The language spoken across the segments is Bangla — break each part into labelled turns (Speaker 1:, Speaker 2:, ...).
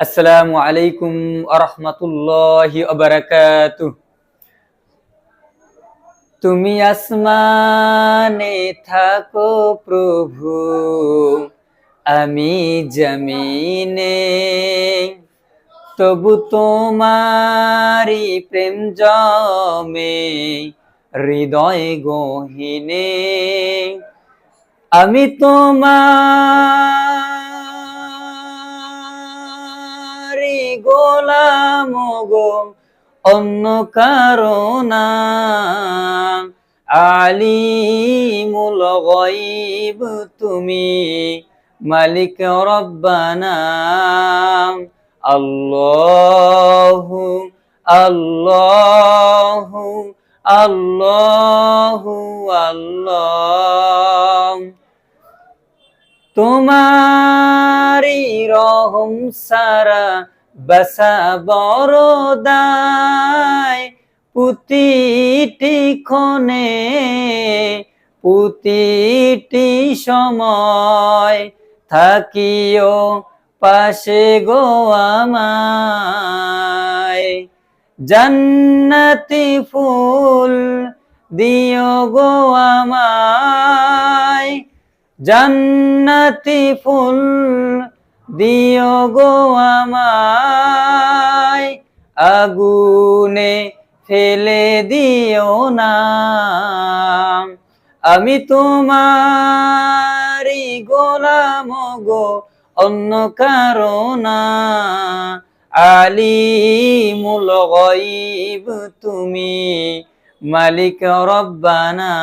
Speaker 1: আসসালামু আলাইকুম আরহামতুল্লাহি আবরাকাতু তুমি আসমানে থাকো প্রভু, আমি জমিনে। তবু তোমারি প্রেম জমে, হৃদয় গহিনে। আমি তোমার গোলাম গো অন্য কারণা আলিমুল গয়ব তুমি, মালিক রব্বানা। আল্লাহু আল্লাহু আল্লাহু, আল্লাহ। তোমারি রহম সারা বসা বরদায় পুতিটি ক্ষণে, পুতিটি সময় থাকিও পাশে গো আমায়। জান্নাতি ফুল দিও গো আমায়। জান্নাতি ফুল দিও গো আমায়, আগুনে ফেলে দিও না। আমি তোমারি গোলাম গো, অন্য কারণা আলিমুল গয়ব তুমি, মালিক রব্বানা।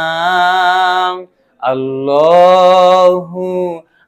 Speaker 1: আল্লাহু